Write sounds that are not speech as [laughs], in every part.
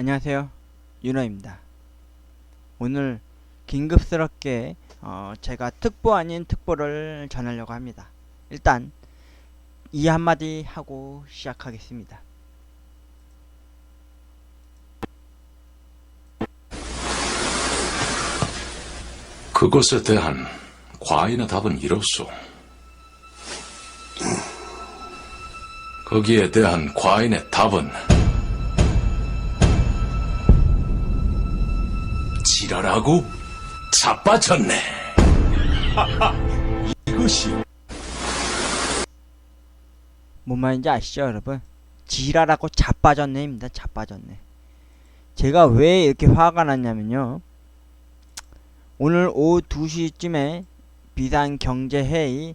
안녕하세요. 윤호입니다. 오늘 긴급스럽게 어, 제가 특보 아닌 특보를 전하려고 합니다. 일단 이 한마디 하고 시작하겠습니다. 그것에 대한 과인의 답은 이렇소. 거기에 대한 과인의 답은 지랄하고 자빠졌네. [laughs] 이것이 뭔 말인지 아시죠, 여러분? 지랄하고 자빠졌네입니다. 자빠졌네. 제가 왜 이렇게 화가 났냐면요. 오늘 오후 2시쯤에 비상경제회의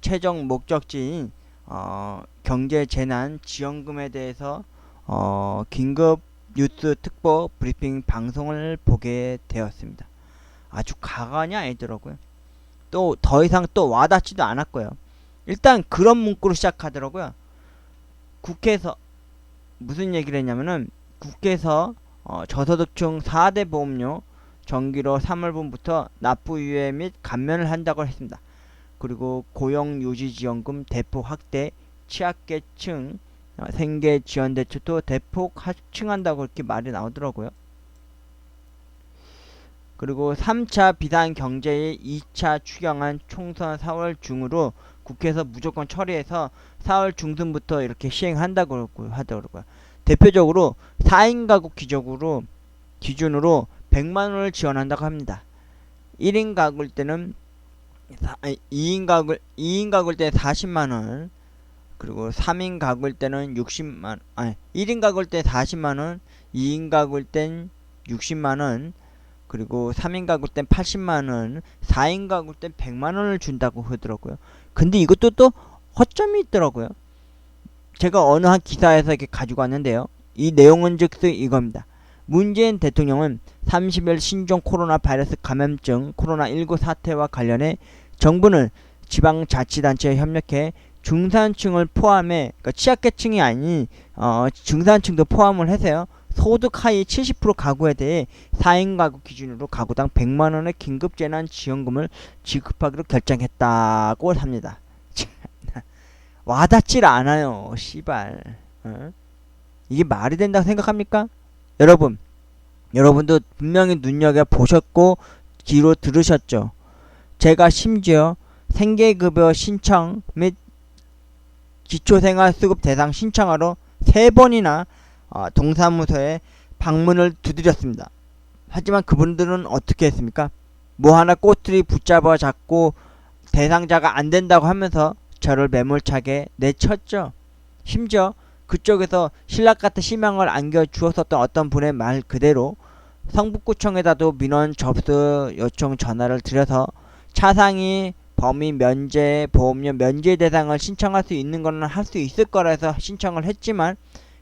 최종 목적지인 어, 경제재난 지원금에 대해서 어, 긴급 뉴스 특보 브리핑 방송을 보게 되었습니다. 아주 가관이 아니더라고요. 또 더 이상 또 와닿지도 않았고요. 일단 그런 문구로 시작하더라고요. 국회에서 무슨 얘기를 했냐면은 국회에서 어, 저소득층 4대 보험료 정기로 3월분부터 납부 유예 및 감면을 한다고 했습니다. 그리고 고용 유지 지원금 대폭 확대, 취약계층 어, 생계 지원 대책도 대폭 확충한다고 이렇게 말이 나오더라고요. 그리고 3차 비상 경제의 2차 추경안 총선 4월 중으로 국회에서 무조건 처리해서 4월 중순부터 이렇게 시행한다고 하더라고요. 대표적으로 4인 가구 기적으로 기준으로 100만 원을 지원한다고 합니다. 1인 가구일 때는 2인 가구 2인 가구일 때 40만 원 그리고 3인 가구일 때는 60만 아니 1인 가구일 때 40만 원, 2인 가구일 땐 60만 원 그리고 3인 가구일 땐 80만 원, 4인 가구일 땐 100만 원을 준다고 하더라고요. 근데 이것도 또 허점이 있더라고요. 제가 어느 한 기사에서 이렇게 가지고 왔는데요. 이 내용은 즉스 이겁니다. 문재인 대통령은 30일 신종 코로나 바이러스 감염증 코로나19 사태와 관련해 정부는 지방자치단체와 협력해 중산층을 포함해 그러니까 취약계층이 아닌 어, 중산층도 포함을 해서요. 소득 하위 70% 가구에 대해 4인 가구 기준으로 가구당 100만 원의 긴급 재난 지원금을 지급하기로 결정했다고 합니다. [laughs] 와닿질 않아요. 씨발. 어? 이게 말이 된다고 생각합니까? 여러분, 여러분도 분명히 눈여겨 보셨고 귀로 들으셨죠. 제가 심지어 생계급여 신청 및 기초생활수급 대상 신청하러 세 번이나 어, 동사무소에 방문을 두드렸습니다. 하지만 그분들은 어떻게 했습니까? 뭐 하나 꼬투리 붙잡아 잡고 대상자가 안 된다고 하면서 저를 매몰차게 내쳤죠. 심지어 그쪽에서 신락 같은 희망을 안겨 주었었던 어떤 분의 말 그대로 성북구청에다도 민원 접수 요청 전화를 드려서 차상위 범위 면제 보험료 면제 대상을 신청할 수 있는 거는 할 수 있을 거라 해서 신청을 했지만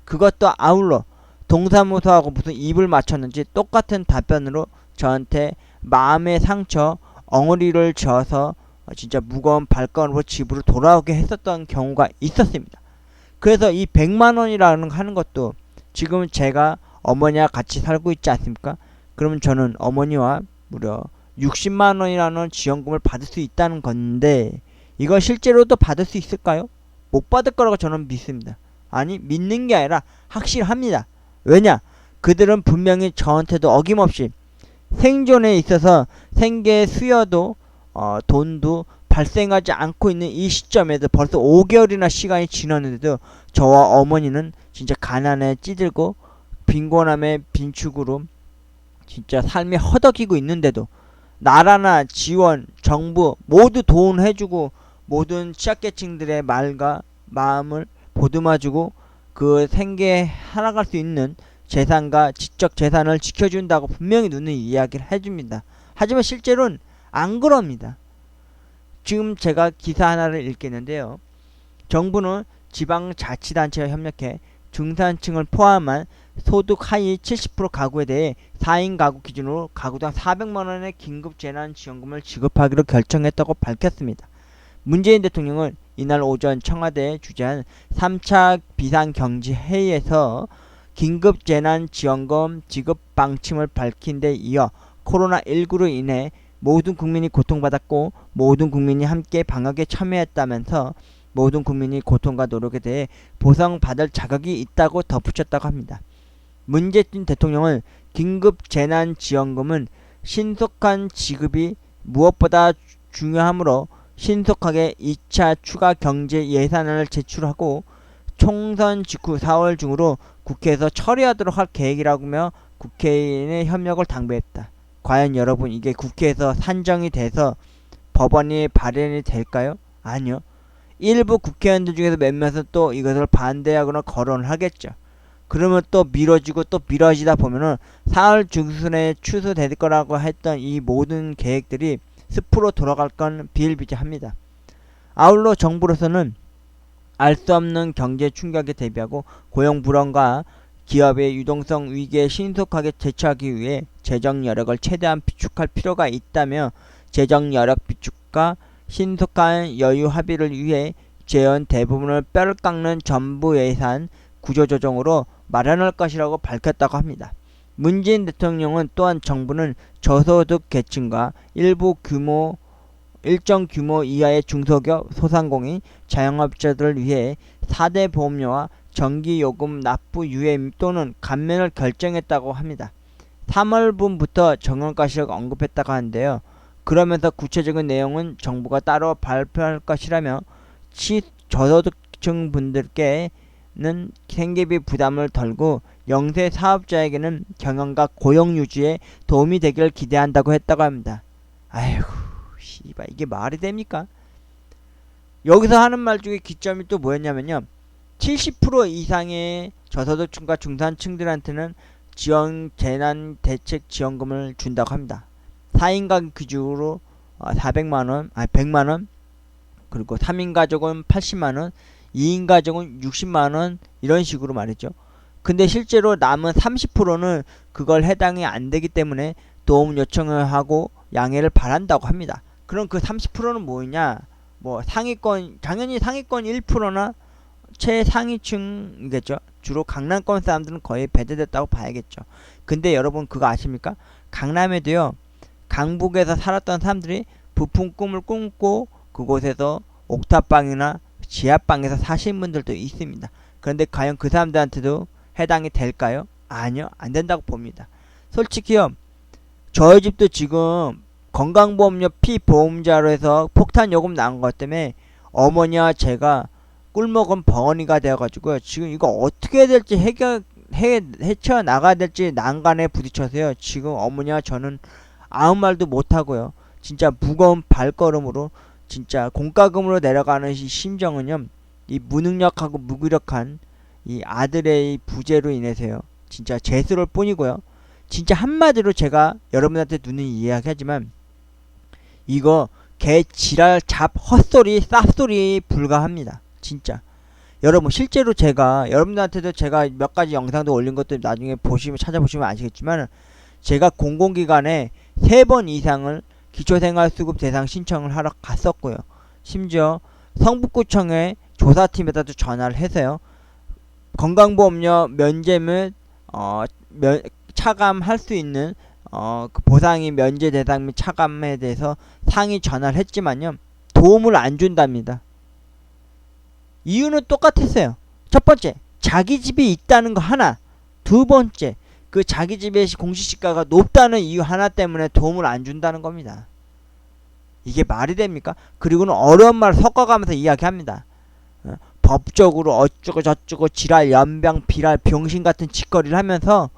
그것도 아울러 동사무소하고 무슨 입을 맞췄는지 똑같은 답변으로 저한테 마음의 상처 엉어리를 져서 진짜 무거운 발걸음으로 집으로 돌아오게 했었던 경우가 있었습니다. 그래서 이 100만 원이라는 하는 것도 지금 제가 어머니와 같이 살고 있지 않습니까? 그러면 저는 어머니와 무려 60만 원이라는 지원금을 받을 수 있다는 건데 이거 실제로도 받을 수 있을까요? 못 받을 거라고 저는 믿습니다. 아니 믿는 게 아니라 확실합니다. 왜냐? 그들은 분명히 저한테도 어김없이 생존에 있어서 생계 수여도 어, 돈도 발생하지 않고 있는 이 시점에도 벌써 5개월이나 시간이 지났는데도 저와 어머니는 진짜 가난에 찌들고 빈곤함의 빈축으로 진짜 삶이 허덕이고 있는데도 나라나 지원, 정부 모두 도움해주고 모든 취약계층들의 말과 마음을 보듬어주고 그 생계 살아갈 수 있는 재산과 지적 재산을 지켜준다고 분명히 눈을 이야기를 해줍니다. 하지만 실제로는 안 그럽니다. 지금 제가 기사 하나를 읽겠는데요. 정부는 지방자치단체와 협력해 중산층을 포함한 소득 하위 70% 가구에 대해 4인 가구 기준으로 가구당 400만 원의 긴급 재난 지원금을 지급하기로 결정했다고 밝혔습니다. 문재인 대통령은 이날 오전 청와대에 주재한 3차 비상경제회의에서 긴급 재난 지원금 지급 방침을 밝힌 데 이어 코로나19로 인해 모든 국민이 고통받았고 모든 국민이 함께 방역에 참여했다면서 모든 국민이 고통과 노력에 대해 보상받을 자격이 있다고 덧붙였다고 합니다. 문재인 대통령은 긴급 재난 지원금은 신속한 지급이 무엇보다 중요하므로 신속하게 2차 추가 경제 예산안을 제출하고 총선 직후 4월 중으로 국회에서 처리하도록 할 계획이라며 국회의원의 협력을 당부했다. 과연 여러분 이게 국회에서 산정이 돼서 법안이 발의이 될까요? 아니요. 일부 국회의원들 중에서 몇몇은 또 이것을 반대하거나 거론을 하겠죠. 그러면 또 미뤄지고 또 미뤄지다 보면은 4월 중순에 취소될 거라고 했던 이 모든 계획들이 숲으로 돌아갈 건 비일비재합니다. 아울러 정부로서는 알 수 없는 경제 충격에 대비하고 고용 불안과 기업의 유동성 위기에 신속하게 대처하기 위해 재정 여력을 최대한 비축할 필요가 있다며 재정 여력 비축과 신속한 여유 합의를 위해 재원 대부분을 뼈를 깎는 정부 예산 구조조정으로 마련할 것이라고 밝혔다고 합니다. 문재인 대통령은 또한 정부는 저소득 계층과 일부 규모 일정 규모 이하의 중소기업, 소상공인, 자영업자들을 위해 4대 보험료와 전기요금 납부 유예 또는 감면을 결정했다고 합니다. 3월분부터 정할 것이라고 언급했다고 하는데요. 그러면서 구체적인 내용은 정부가 따로 발표할 것이라며 치 저소득층 분들께 는 생계비 부담을 덜고 영세 사업자에게는 경영과 고용 유지에 도움이 되기를 기대한다고 했다고 합니다. 아이고, 씨발 이게 말이 됩니까? 여기서 하는 말 중에 기점이 또 뭐였냐면요. 70% 이상의 저소득층과 중산층들한테는 지원 재난 대책 지원금을 준다고 합니다. 4인 가구 기준으로 400만 원, 아 100만 원, 그리고 3인 가족은 80만 원, 2인 가족은 60만 원 이런 식으로 말이죠. 근데 실제로 남은 30%는 그걸 해당이 안 되기 때문에 도움 요청을 하고 양해를 바란다고 합니다. 그럼 그 30%는 뭐냐? 뭐 상위권 당연히 상위권 1%나 최상위층이겠죠. 주로 강남권 사람들은 거의 배제됐다고 봐야겠죠. 근데 여러분 그거 아십니까? 강남에도요. 강북에서 살았던 사람들이 부푼 꿈을 꿈고 그곳에서 옥탑방이나 지하방에서 사신 분들도 있습니다. 그런데 과연 그 사람들한테도 해당이 될까요? 아니요. 안 된다고 봅니다. 솔직히요. 저희 집도 지금 건강보험료 피보험자로 해서 폭탄 요금 나온 것 때문에 어머니와 제가 꿀먹은 벙어리가 되어가지고요. 지금 이거 어떻게 해야 될지 해결, 해, 헤쳐 나가야 될지 난간에 부딪혀서요. 지금 어머니와 저는 아무 말도 못하고요. 진짜 무거운 발걸음으로 진짜 공과금으로 내려가는 이 심정은요. 이 무능력하고 무기력한 이 아들의 부재로 인해서요. 진짜 재수를 뿐이고요. 진짜 한마디로 제가 여러분한테 눈을 이야기하지만 이거 개 지랄 잡 헛소리 쌉소리 불가합니다. 진짜. 여러분 실제로 제가 여러분들한테도 제가 몇 가지 영상도 올린 것들 나중에 보시면 찾아보시면 아시겠지만 제가 공공기관에 세 번 이상을 기초생활수급 대상 신청을 하러 갔었고요. 심지어 성북구청에 조사팀에다도 전화를 해서요. 건강보험료 면제 및 어, 면, 차감할 수 있는 어, 그 보상이 면제 대상 및 차감에 대해서 상위 전화를 했지만요. 도움을 안 준답니다. 이유는 똑같았어요. 첫 번째, 자기 집이 있다는 거 하나. 두 번째, 그 자기 집의 공시지가가 높다는 이유 하나 때문에 도움을 안 준다는 겁니다. 이게 말이 됩니까? 그리고는 어려운 말을 섞어가면서 이야기합니다. 어, 법적으로 어쩌고 저쩌고 지랄 연병 비랄 병신 같은 짓거리를 하면서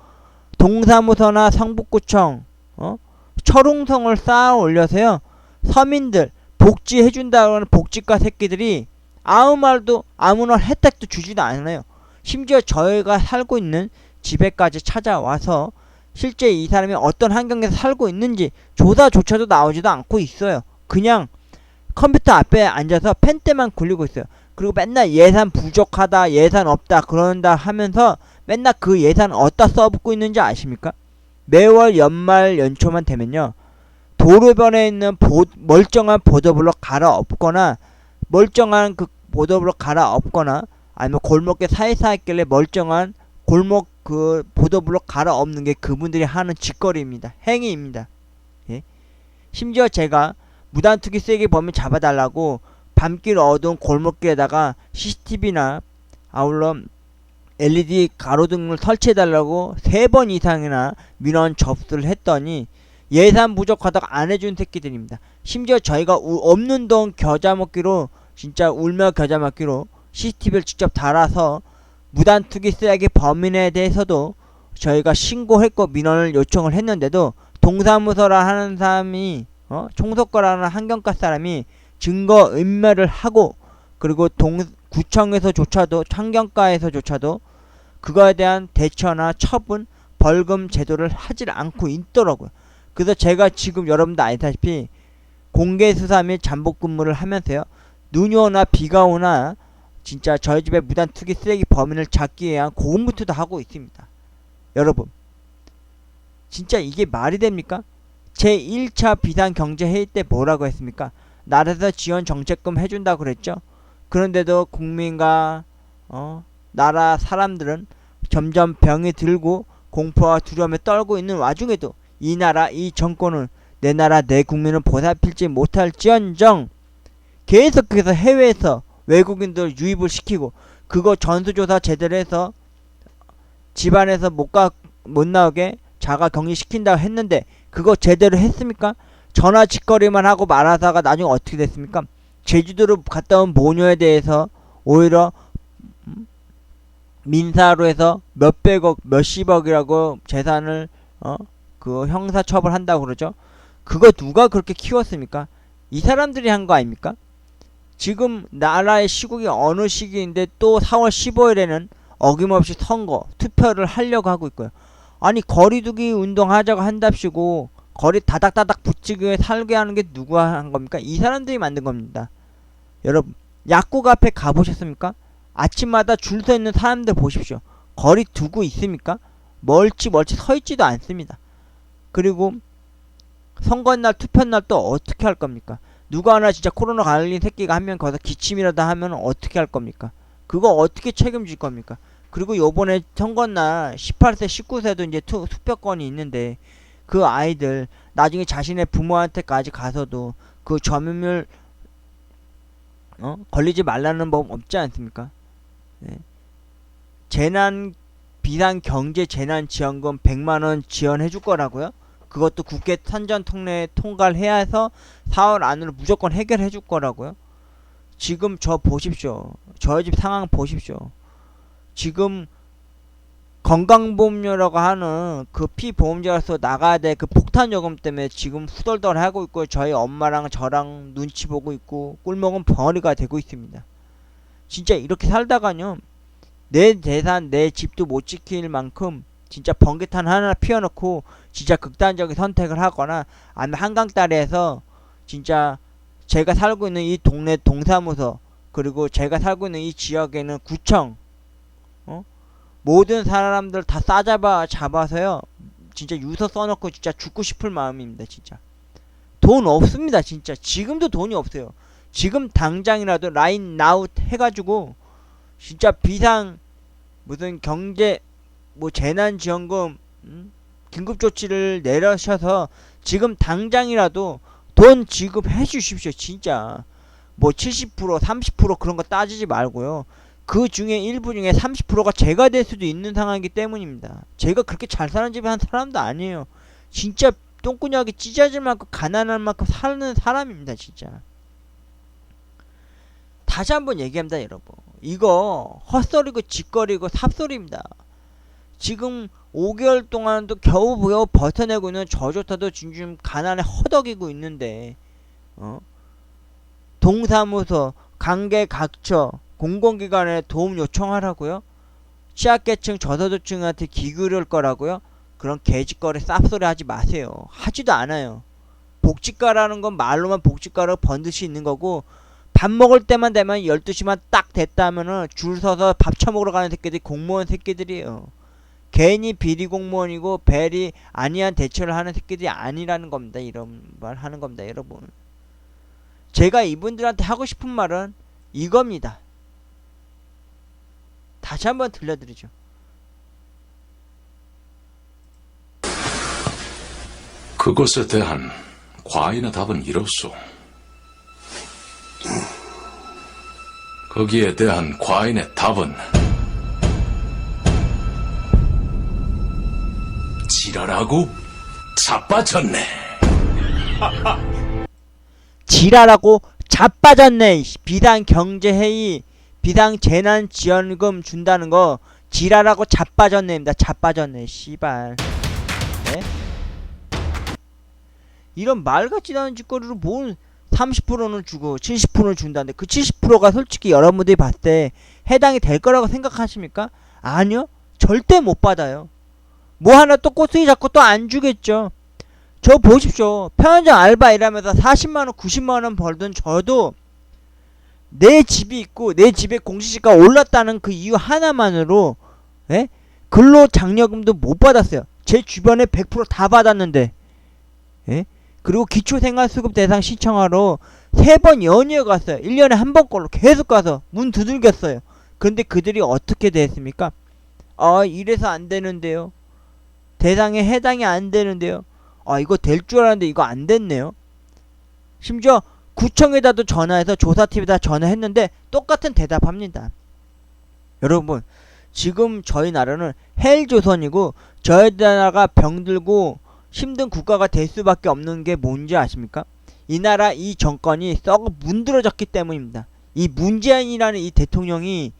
동사무소나 성북구청 어? 철옹성을 쌓아 올려서요 서민들 복지해준다는 복지과 새끼들이 아무 말도 아무런 혜택도 주지도 않아요 심지어 저희가 살고 있는 집에까지 찾아와서 실제 이 사람이 어떤 환경에서 살고 있는지 조사조차도 나오지도 않고 있어요 그냥 컴퓨터 앞에 앉아서 펜대만 굴리고 있어요 그리고 맨날 예산 부족하다 예산 없다 그런다 하면서 맨날 그 예산 어디다 써붓고 있는지 아십니까? 매월 연말 연초만 되면요. 도로변에 있는 보, 멀쩡한 보도블록 갈아엎거나 멀쩡한 그 보도블록 갈아엎거나 아니면 골목에 사이사이길래 멀쩡한 골목 그 보도블록 갈아엎는 게 그분들이 하는 짓거리입니다. 행위입니다. 예? 심지어 제가 무단투기 쓰레기 범인 잡아달라고 밤길 어두운 골목길에다가 CCTV나 아울러 LED 가로등을 설치해달라고 세 번 이상이나 민원 접수를 했더니 예산 부족하다고 안 해준 새끼들입니다. 심지어 저희가 우- 없는 돈 겨자 먹기로 진짜 울며 겨자 먹기로 CCTV를 직접 달아서 무단투기 쓰레기 범인에 대해서도 저희가 신고했고 민원을 요청을 했는데도 동사무소라 하는 사람이 어? 총석거라는 한경과 사람이 증거 인멸을 하고 그리고 동 구청에서조차도 환경과에서조차도 그거에 대한 대처나 처분 벌금 제도를 하질 않고 있더라고요. 그래서 제가 지금 여러분도 아시다시피 공개 수사 및 잠복 근무를 하면서요. 눈이 오나 비가 오나 진짜 저희 집에 무단 투기 쓰레기 범인을 잡기 위한 고군분투도 하고 있습니다. 여러분, 진짜 이게 말이 됩니까? 제 1차 비상 경제 회의 때 뭐라고 했습니까? 나라에서 지원 정책금 해준다고 그랬죠. 그런데도 국민과 어, 나라 사람들은 점점 병이 들고 공포와 두려움에 떨고 있는 와중에도 이 나라 이 정권은 내 나라 내 국민을 보살필지 못할지언정 계속해서 해외에서 외국인들 유입을 시키고 그거 전수조사 제대로 해서 집안에서 못 가 못 나오게 자가 격리시킨다고 했는데 그거 제대로 했습니까? 전화 짓거리만 하고 말하다가 나중에 어떻게 됐습니까? 제주도로 갔다 온 모녀에 대해서 오히려 음, 민사로 해서 몇백억 몇십억이라고 재산을 어 그 형사 처벌한다고 그러죠. 그거 누가 그렇게 키웠습니까? 이 사람들이 한 거 아닙니까? 지금 나라의 시국이 어느 시기인데 또 4월 15일에는 어김없이 선거 투표를 하려고 하고 있고요. 아니 거리두기 운동하자고 한답시고 거리 다닥다닥 붙이게 살게 하는 게 누가 한 겁니까? 이 사람들이 만든 겁니다. 여러분 약국 앞에 가보셨습니까? 아침마다 줄 서 있는 사람들 보십시오. 거리 두고 있습니까? 멀찌 멀찌 서 있지도 않습니다. 그리고 선거날 투표날 또 어떻게 할 겁니까? 누가 하나 진짜 코로나 걸린 새끼가 한 명 거기서 기침이라도 하면 어떻게 할 겁니까? 그거 어떻게 책임질 겁니까? 그리고 요번에 선거날 18세, 19세도 이제 투, 투표권이 있는데 그 아이들 나중에 자신의 부모한테까지 가서도 그 점유율 어? 걸리지 말라는 법 없지 않습니까? 네. 재난 비상 경제 재난 지원금 100만 원 지원해 줄 거라고요? 그것도 국회 선전 통례 통과를 해야 해서 4월 안으로 무조건 해결해 줄 거라고요? 지금 저 보십시오. 저희 집 상황 보십시오. 지금 건강보험료라고 하는 그 피보험자로서 나가야 될 그 폭탄 요금 때문에 지금 후덜덜 하고 있고 저희 엄마랑 저랑 눈치 보고 있고 꿀먹은 벙어리가 되고 있습니다. 진짜 이렇게 살다가요 내 재산 내 집도 못 지킬 만큼 진짜 번개탄 하나 피워놓고 진짜 극단적인 선택을 하거나 아니면 한강다리에서 진짜 제가 살고 있는 이 동네 동사무소 그리고 제가 살고 있는 이 지역에는 구청 어? 모든 사람들 다 싸잡아 잡아서요. 진짜 유서 써놓고 진짜 죽고 싶을 마음입니다 진짜. 돈 없습니다 진짜. 지금도 돈이 없어요. 지금 당장이라도 라인 나웃 해가지고 진짜 비상 무슨 경제 뭐 재난지원금 음? 긴급조치를 내려셔서 지금 당장이라도 돈 지급해 주십시오 진짜. 뭐 70% 30% 그런 거 따지지 말고요. 그 중에 일부 중에 30%가 제가 될 수도 있는 상황이기 때문입니다. 제가 그렇게 잘 사는 집에 한 사람도 아니에요. 진짜 똥꾸녕이 찢어질 만큼 가난할 만큼 사는 사람입니다 진짜. 다시 한번 얘기합니다 여러분. 이거 헛소리고 짓거리고 삽소리입니다 지금 5개월 동안도 겨우겨우 버텨내고 있는 저조차도 지금 가난에 허덕이고 있는데 어? 동사무소, 관계각처, 공공기관에 도움 요청하라고요? 취약계층, 저소득층한테 기울일 거라고요? 그런 개짓거리 쌉소리 하지 마세요. 하지도 않아요. 복지가라는 건 말로만 복지가로 번듯이 있는 거고 밥 먹을 때만 되면 12시만 딱 됐다면은 줄 서서 밥 처먹으러 가는 새끼들이 공무원 새끼들이에요. 괜히 비리 공무원이고 벨이 아니한 대처를 하는 새끼들이 아니라는 겁니다. 이런 말 하는 겁니다. 여러분. 제가 이분들한테 하고 싶은 말은 이겁니다. 다시 한번 들려드리죠. 그것에 대한 과인의 답은 이렇소. 거기에 대한 과인의 답은 지랄하고 자빠졌네. [laughs] 지랄하고 자빠졌네. 비상 경제회의, 비상 재난 지원금 준다는 거 지랄하고 자빠졌네입니다. 자빠졌네. 씨발. 네? 이런 말 같지도 않은 짓거리로 뭘 30%는 주고 70%는 준다는데 그 70%가 솔직히 여러분들이 봤을 때 해당이 될 거라고 생각하십니까? 아니요. 절대 못 받아요. 뭐 하나 또 꼬투리 잡고 또 안 주겠죠. 저 보십시오. 편의점 알바 일하면서 40만원, 90만원 벌던 저도 내 집이 있고 내 집에 공시지가 올랐다는 그 이유 하나만으로 예? 근로 장려금도 못 받았어요. 제 주변에 100%다 받았는데 예? 그리고 기초생활수급 대상 신청하러 세 번 연이어 갔어요. 1년에 한 번 걸로 계속 가서 문 두들겼어요. 근데 그들이 어떻게 됐습니까? 아 이래서 안 되는데요. 대상에 해당이 안 되는데요. 아 이거 될 줄 알았는데 이거 안 됐네요. 심지어 구청에다도 전화해서 조사팀에다 전화했는데 똑같은 대답합니다. 여러분 지금 저희 나라는 헬조선이고 저희 나라가 병들고 힘든 국가가 될 수밖에 없는 게 뭔지 아십니까? 이 나라 이 정권이 썩어 문드러졌기 때문입니다. 이 문재인이라는 이 대통령이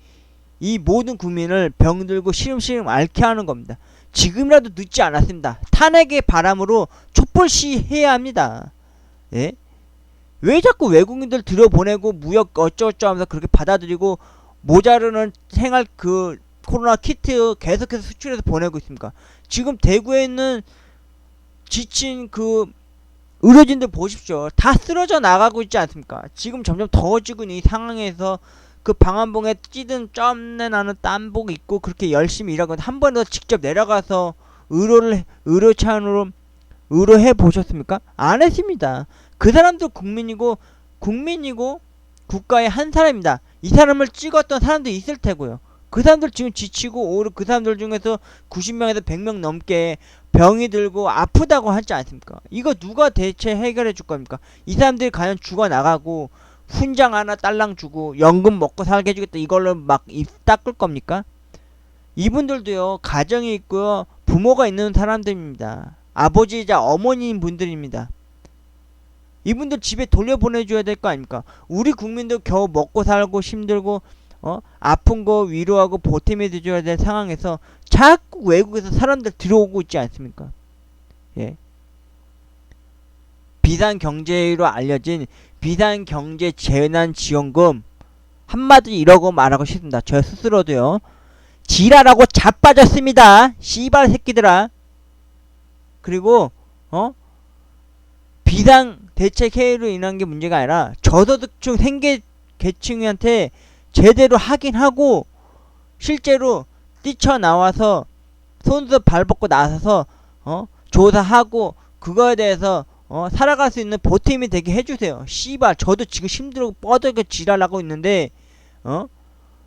이 모든 국민을 병들고 시름시름 앓게 하는 겁니다. 지금이라도 늦지 않았습니다. 탄핵의 바람으로 촛불 시해야 합니다. 예? 왜 자꾸 외국인들 들여보내고 무역 어쩌고저쩌고 하면서 그렇게 받아들이고 모자르는 생활 그 코로나 키트 계속해서 수출해서 보내고 있습니까? 지금 대구에 있는 지친 그 의료진들 보십시오. 다 쓰러져 나가고 있지 않습니까? 지금 점점 더워지고 있는 이 상황에서 그 방한봉에 찌든 점내 나는 땀복 입고 그렇게 열심히 일하고 한 번 더 직접 내려가서 의료를 의료차원으로 의료해 보셨습니까? 안 했습니다. 그 사람도 국민이고 국민이고 국가의 한 사람입니다. 이 사람을 찍었던 사람도 있을 테고요. 그 사람들 지금 지치고 오히려 그 사람들 중에서 90명에서 100명 넘게 병이 들고 아프다고 하지 않습니까? 이거 누가 대체 해결해 줄 겁니까? 이 사람들이 과연 죽어 나가고 훈장 하나 딸랑 주고 연금 먹고 살게 해주겠다 이걸로 막 입 닦을 겁니까? 이분들도요 가정이 있고요 부모가 있는 사람들입니다. 아버지이자 어머니인 분들입니다. 이분들 집에 돌려보내줘야 될 거 아닙니까? 우리 국민도 겨우 먹고 살고 힘들고 어 아픈 거 위로하고 보탬해 줘야 될 상황에서 자꾸 외국에서 사람들 들어오고 있지 않습니까? 예. 비상 경제로 알려진 비상 경제 재난 지원금 한마디 이러고 말하고 싶습니다. 저 스스로도요. 지랄하고 자빠졌습니다. 씨발 새끼들아. 그리고 어 비상 대책 회의로 인한 게 문제가 아니라 저소득층 생계 계층한테 제대로 하긴 하고 실제로 뛰쳐나와서 손수 발벗고 나서서 어 조사하고 그거에 대해서 어 살아갈 수 있는 보탬이 되게 해주세요. 씨발 저도 지금 힘들고 뻗어게 지랄하고 있는데 어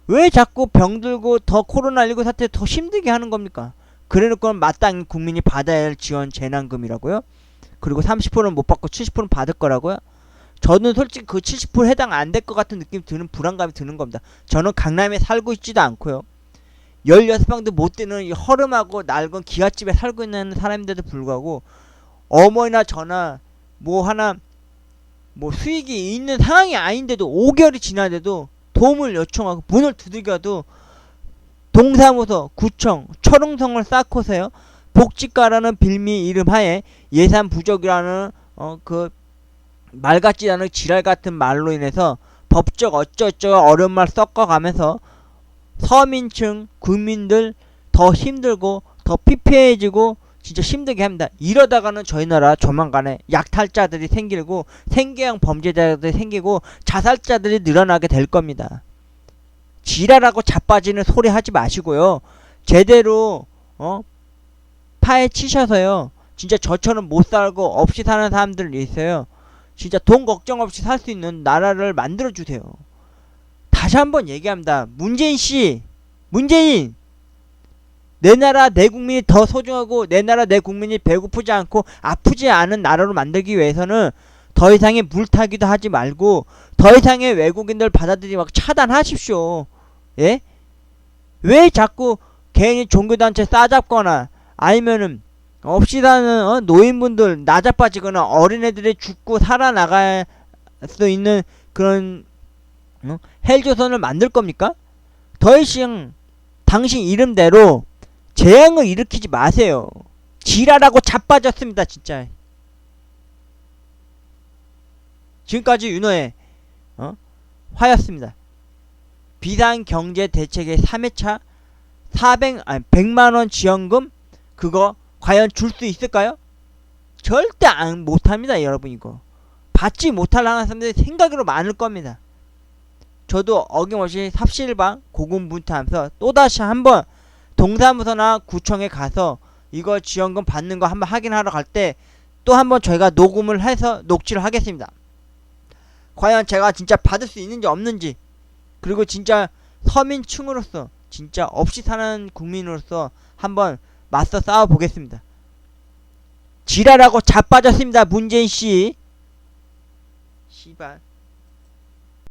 왜 자꾸 병들고 더 코로나19 사태 더 힘들게 하는 겁니까? 그래 놓고 마땅히 국민이 받아야 할 지원 재난금이라고요? 그리고 30%는 못 받고 70%는 받을 거라고요? 저는 솔직히 그 70% 해당 안 될 것 같은 느낌 드는 불안감이 드는 겁니다. 저는 강남에 살고 있지도 않고요. 16방도 못 되는 이 허름하고 낡은 기아집에 살고 있는 사람인데도 불구하고 어머니나 저나 뭐 하나 뭐 수익이 있는 상황이 아닌데도 5개월이 지나도 도움을 요청하고 문을 두들겨도 동사무소, 구청, 초롱성을 쌓고서요. 복지과라는 빌미 이름 하에 예산 부족이라는 어 그 말 같지 않은 지랄 같은 말로 인해서 법적 어쩌저쩌 어려운 말 섞어가면서 서민층 국민들 더 힘들고 더 피폐해지고 진짜 힘들게 합니다. 이러다가는 저희 나라 조만간에 약탈자들이 생기고 생계형 범죄자들이 생기고 자살자들이 늘어나게 될 겁니다. 지랄하고 자빠지는 소리 하지 마시고요. 제대로 어 파헤치셔서요. 진짜 저처럼 못 살고 없이 사는 사람들 있어요. 진짜 돈 걱정 없이 살 수 있는 나라를 만들어 주세요. 다시 한번 얘기합니다. 문재인 씨, 문재인 내 나라 내 국민이 더 소중하고 내 나라 내 국민이 배고프지 않고 아프지 않은 나라로 만들기 위해서는 더 이상의 물타기도 하지 말고 더 이상의 외국인들 받아들이지 말고 차단하십시오. 예? 왜 자꾸 개인이 종교단체 싸잡거나 아니면은 없이 사는 어, 노인분들 나자빠지거나 어린애들이 죽고 살아나갈 수 있는 그런 어? 헬조선을 만들 겁니까? 더 이상 당신 이름대로 재앙을 일으키지 마세요. 지랄하고 자빠졌습니다, 진짜. 지금까지 윤호의 어? 화였습니다. 비상경제 대책의 3회차 400 아니 100만 원 지원금 그거 과연 줄 수 있을까요? 절대 안 못합니다, 여러분 이거. 받지 못할 하는 사람들이 생각으로 많을 겁니다. 저도 어김없이 삽실방 고군분투하면서 또다시 한번 동사무소나 구청에 가서 이거 지원금 받는 거 한번 확인하러 갈 때 또 한번 저희가 녹음을 해서 녹취를 하겠습니다. 과연 제가 진짜 받을 수 있는지 없는지 그리고 진짜 서민층으로서 진짜 없이 사는 국민으로서 한번 맞서 싸워 보겠습니다. 지랄하고 자빠졌습니다, 문재인 씨. 씨발.